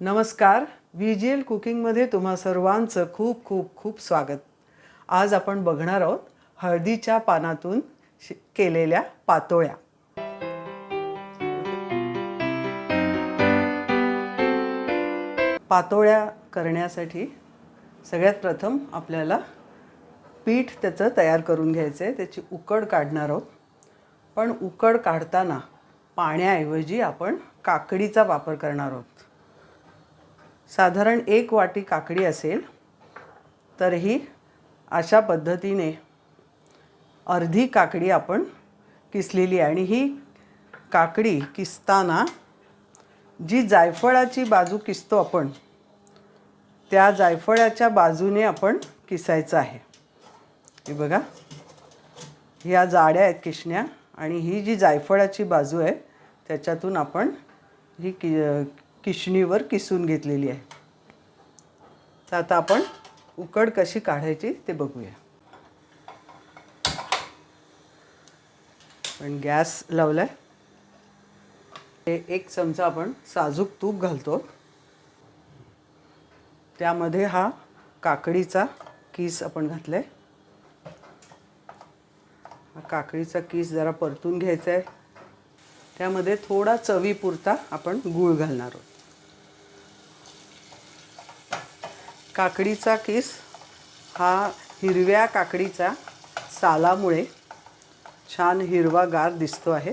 नमस्कार. V G L कुकिंगमध्ये तुम्हा सर्वांचं खूप खूप खूप स्वागत. आज आपण बघणार आहोत हळदीच्या पानातून शि- केलेल्या पातोळ्या. पातोळ्या करण्यासाठी सगळ्यात प्रथम आपल्याला पीठ त्याचं तयार करून घ्यायचं आहे. त्याची उकड काढणार आहोत. पण उकड काढताना पाण्याऐवजी आपण काकडीचा वापर करणार आहोत. साधारण एक वाटी काकडी असेल तर ही अशा पद्धतीने अर्धी काकडी आपण किसलेली आहे. आणि ही काकडी किसताना जी जायफळाची बाजू किसतो आपण त्या जायफळाच्या बाजूने आपण किसायचं आहे. हे बघा ह्या जाड्या आहेत किशण्या आणि ही जी जायफळाची बाजू आहे त्याच्यातून आपण ही कि किशणीवर किसून घेतलेली आहे. तर आता आपण उकड कशी काढायची ते बघूया. पण गॅस लावला आहे एक चमचा आपण साजूक तूप घालतो. त्यामध्ये हा काकडीचा किस आपण घातला आहे हा काकडीचा किस जरा परतून घ्यायचा आहे त्यामध्ये थोडा चवीपुरता आपण गूळ घालणार आहोत. काकडीचा किस हा हिरव्या काकडीचा सालामुळे छान हिरवागार दिसतो आहे.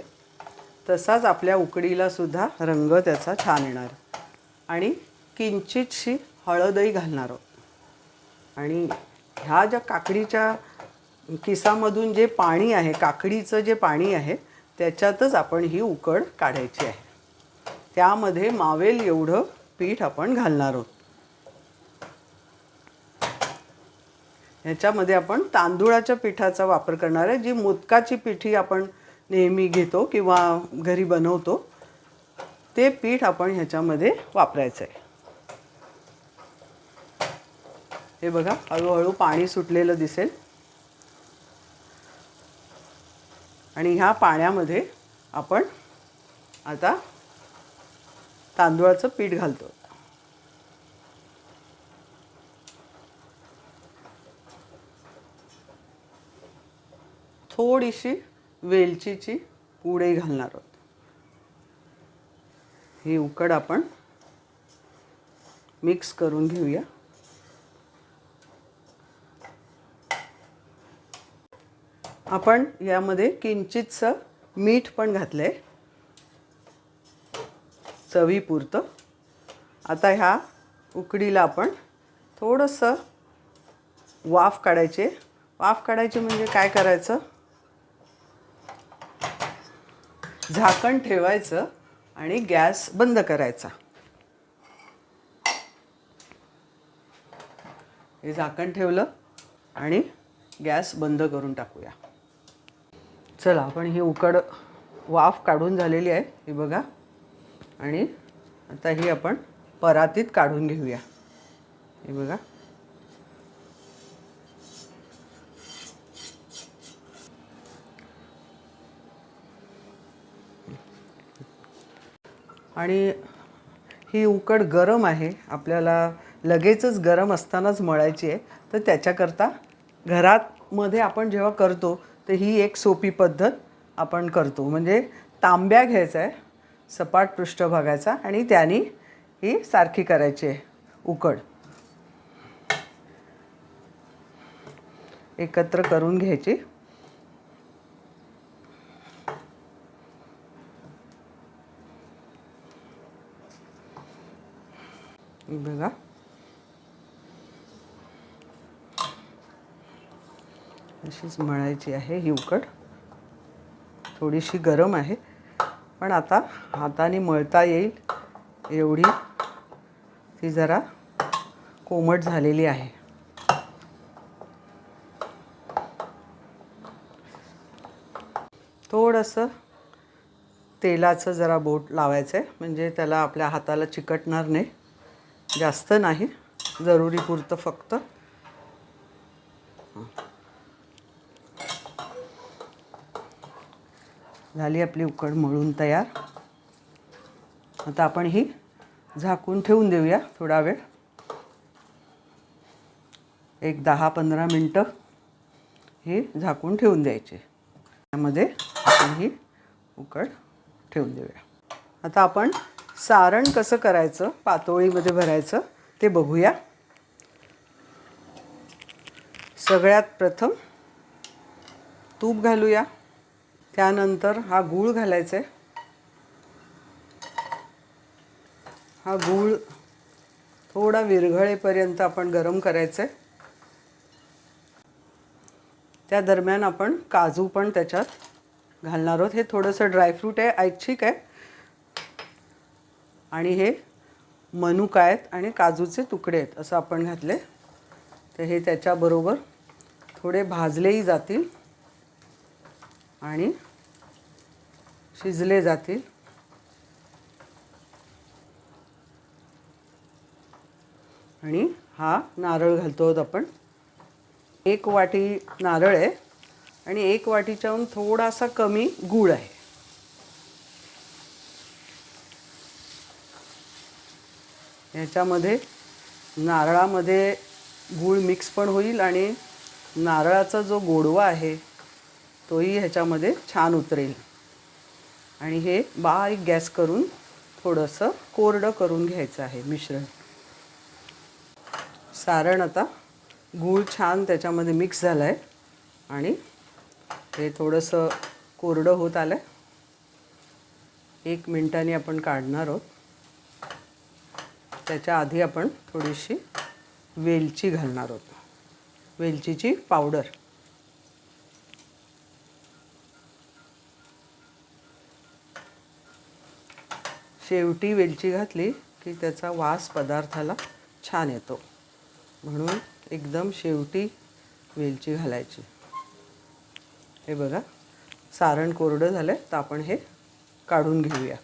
तसाच आपल्या उकडीला सुद्धा रंग त्याचा छान येणार. आणि किंचितशी हळदही घालणार आहोत. आणि ह्या ज्या काकडीच्या किसामधून जे पाणी आहे काकडीचं जे पाणी आहे त्याच्यातच आपण ही उकड काढायची आहे. त्यामध्ये मावेल एवढं पीठ आपण घालणार आहोत. ह्याच्यामध्ये आपण तांदुळाच्या पिठाचा वापर करणार आहे. जी मोदकाची पिठी आपण नेहमी घेतो किंवा घरी बनवतो ते पीठ आपण ह्याच्यामध्ये वापरायचं आहे. हे बघा हळूहळू पाणी सुटलेलं दिसेल. आणि ह्या पाण्यामध्ये आपण आता तांदूळाचं पीठ घालतो. थोडीशी वेलचीची पुडे घालणार आहोत. ही उकड आपण मिक्स करून घेऊया. आपण यामध्ये किंचितचं मीठ पण घातलं आहे चवीपुरतं. आता ह्या उकडीला आपण थोडंसं वाफ काढायचे. वाफ काढायची म्हणजे काय करायचं? झाकण ठेवायचं आणि गॅस बंद करायचा. हे झाकण ठेवलं आणि गॅस बंद करून टाकूया. चला आपण ही उकड वाफ काढून झालेली आहे ही बघा. आणि आता ही आपण परातीत काढून घेऊया. हे बघा. आणि ही उकड गरम आहे. आपल्याला लगेचच गरम असतानाच मळायची आहे. तर त्याच्याकरता घरातमध्ये आपण जेव्हा करतो तर ही एक सोपी पद्धत आपण करतो. म्हणजे तांब्या घ्यायचा आहे सपाट पृष्ठभागाचा आणि त्याने ही सारखी करायची आहे उकड. एकत्र करून घ्यायची. बघा अशीच मळायची आहे ही उकड. थोडीशी गरम आहे. पण आता हाताने मळता येईल एवढी ती जरा कोमट झालेली आहे. थोडंसं तेलाचं जरा बोट लावायचं आहे म्हणजे त्याला आपल्या हाताला चिकटणार नाही. जास्त नाही जरुरीपुरतं फक्त. झाली आपली उकड मळून तयार. आता आपण ही झाकून ठेवून देऊया थोडा वेळ. एक दहा पंधरा मिनटं हे झाकून ठेवून द्यायचे. त्यामध्ये आपण ही उकड ठेवून देऊया. आता आपण सारण कसं करायचं? पातोळीमध्ये भरायचं. ते बघूया. सगळ्यात प्रथम तूप घालूया. त्यानंतर हा गूळ घालायचा आहे हा गूळ थोडा विरघळेपर्यंत आपण गरम करायचं आहे त्या दरम्यान आपण काजू पण त्याच्यात घालणार आहोत. हे थोडंसं ड्रायफ्रूट आहे ऐच्छिक आहे. आणि हे मनुका आहेत आणि काजूचे तुकडे आहेत असं आपण घातले. तर हे त्याच्याबरोबर थोडे भाजलेही जातील आणि शिजले जातील. आणि हा नारळ घालतो आहोत आपण. एक वाटी नारळ आहे आणि एक वाटीच्याहून थोडासा कमी गूळ आहे. याच्यामध्ये नारळामध्ये गूळ मिक्स पण होईल आणि नारळाचा जो गोडवा आहे तोही ह्याच्यामध्ये छान उतरेल. आणि हे बारीक गॅस करून थोडंसं कोरडं करून घ्यायचं आहे मिश्रण. सारण आता गूळ छान त्याच्यामध्ये मिक्स झालं आहे आणि हे थोडंसं कोरडं होत आलं आहे एक मिनटाने आपण काढणार आहोत. त्याच्या आधी आपण थोडीशी वेलची घालणार आहोत. वेलचीची पावडर. शेवटी वेलची घातली की त्याचा वास पदार्थाला छान येतो. म्हणून एकदम शेवटी वेलची घालायची. हे बघा सारण कोरडं झालं आहे तर आपण हे काढून घेऊया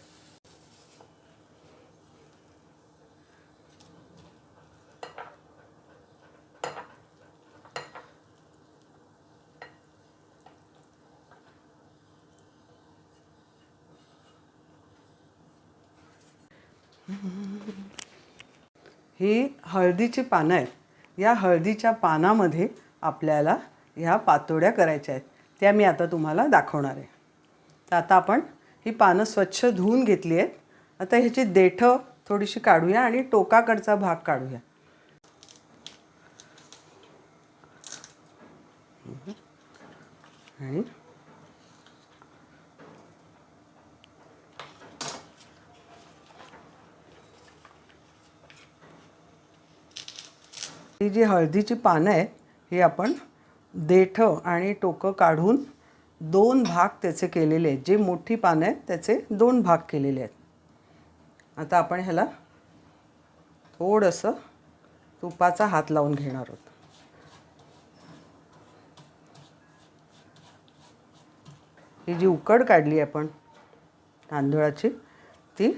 ही हळदीची पानं आहेत. या हळदीच्या पानामध्ये आपल्याला ह्या पातोड्या करायच्या आहेत. त्या मी आता तुम्हाला दाखवणार आहे. तर आता आपण ही पानं स्वच्छ धुवून घेतली आहेत. आता ह्याची देठं थोडीशी काढूया आणि टोकाकडचा भाग काढूया. आणि ही जी हळदीची पानं आहेत ही आपण देठं आणि टोकं काढून दोन भाग त्याचे केलेले आहेत. जे मोठी पानं आहेत त्याचे दोन भाग केलेले आहेत. आता आपण ह्याला थोडंसं तुपाचा हात लावून घेणार आहोत. ही जी उकड काढली आपण तांदळाची ती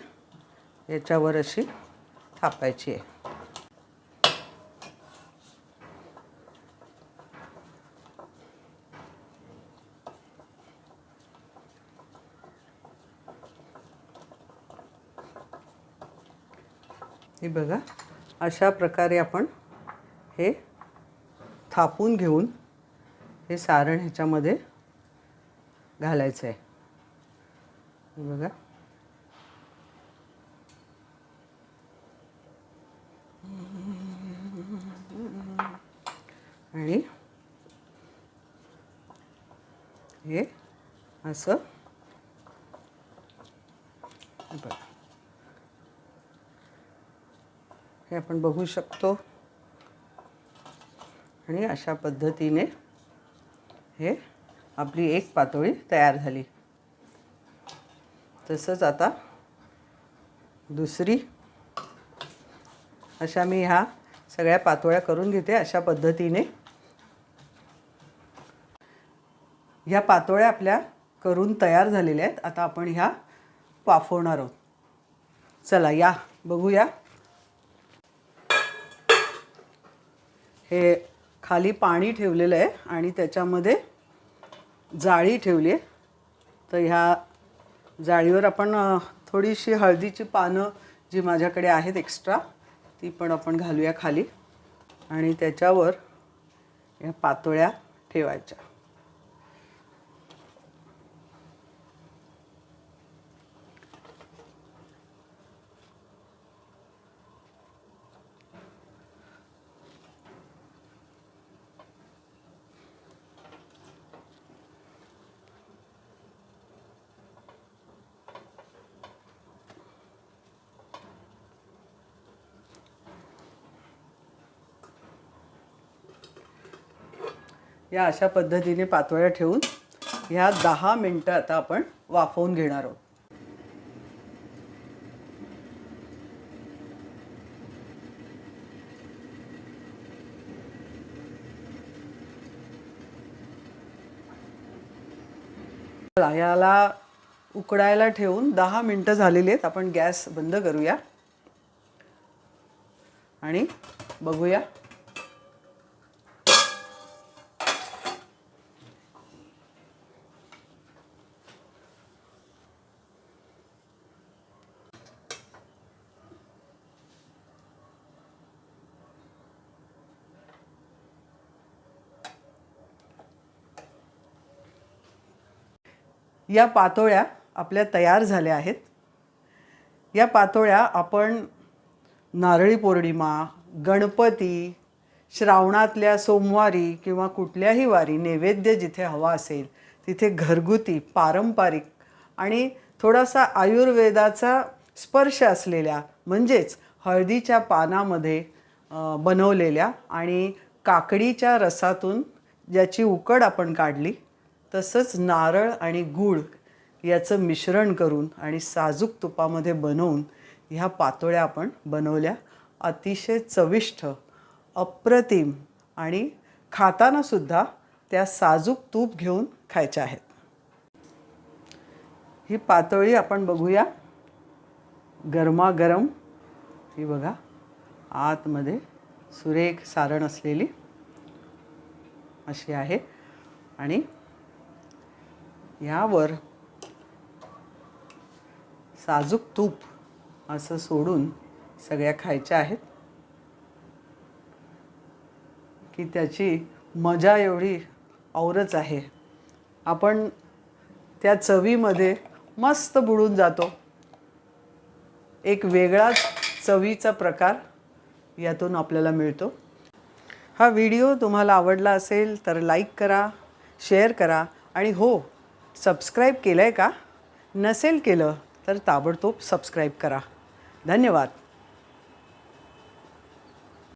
याच्यावर अशी थापायची आहे. हे बघा अशा प्रकारे आपण हे थापून घेऊन हे सारण ह्याच्यामध्ये घालायचं आहे. हे बघा. आणि हे असं बघा. हे आपण बघू शकतो. आणि अशा पद्धतीने हे आपली एक पातोळी तयार झाली. तसंच आता दुसरी अशा मी ह्या सगळ्या पातोळ्या करून घेते अशा पद्धतीने. ह्या पातोळ्या आपल्या करून तयार झालेल्या आहेत. आता आपण ह्या वाफवणार आहोत. चला या बघूया. हे खाली पाणी ठेवलेलं आहे आणि त्याच्यामध्ये जाळी ठेवली आहे. तर ह्या जाळीवर आपण थोडीशी हळदीची पानं जी माझ्याकडे आहेत एक्स्ट्रा ती पण आपण घालूया खाली. आणि त्याच्यावर या पातोळ्या ठेवायच्या. या अशा पद्धतीने पातोळ्या ठेवून ह्या दहा मिनटं आता आपण वाफवून घेणार आहोत. ह्याला याला उकडायला ठेवून दहा मिनटं झालेली आहेत. आपण गॅस बंद करूया. आणि बघूया. या पातोळ्या आपल्या तयार झाल्या आहेत. या पातोळ्या आपण नारळी पौर्णिमा गणपती श्रावणातल्या सोमवारी किंवा कुठल्याही वारी नैवेद्य जिथे हवा असेल तिथे घरगुती पारंपरिक आणि थोडासा आयुर्वेदाचा स्पर्श असलेल्या म्हणजेच हळदीच्या पानामध्ये बनवलेल्या आणि काकडीच्या रसातून ज्याची उकड आपण काढली तसंच नारळ आणि गूळ याचं मिश्रण करून आणि साजूक तुपामध्ये बनवून ह्या पातोळ्या आपण बनवल्या. अतिशय चविष्ट अप्रतिम आणि खातानासुद्धा त्या साजूक तूप घेऊन खायच्या आहेत. ही पातोळी आपण बघूया. गरमागरम ही बघा आतमध्ये सुरेख सारण असलेली अशी आहे. आणि यावर साजूक तूप असं सोडून सगळ्या खायच्या आहेत. की त्याची मजा एवढी औरच आहे. आपण त्या चवीमध्ये मस्त बुडून जातो. एक वेगळाच चवीचा प्रकार यातून आपल्याला मिळतो. हा व्हिडिओ तुम्हाला आवडला असेल तर लाईक करा शेअर करा आणि हो सबस्क्राईब केलं आहे का? नसेल केलं तर ताबडतोब सबस्क्राईब करा. धन्यवाद.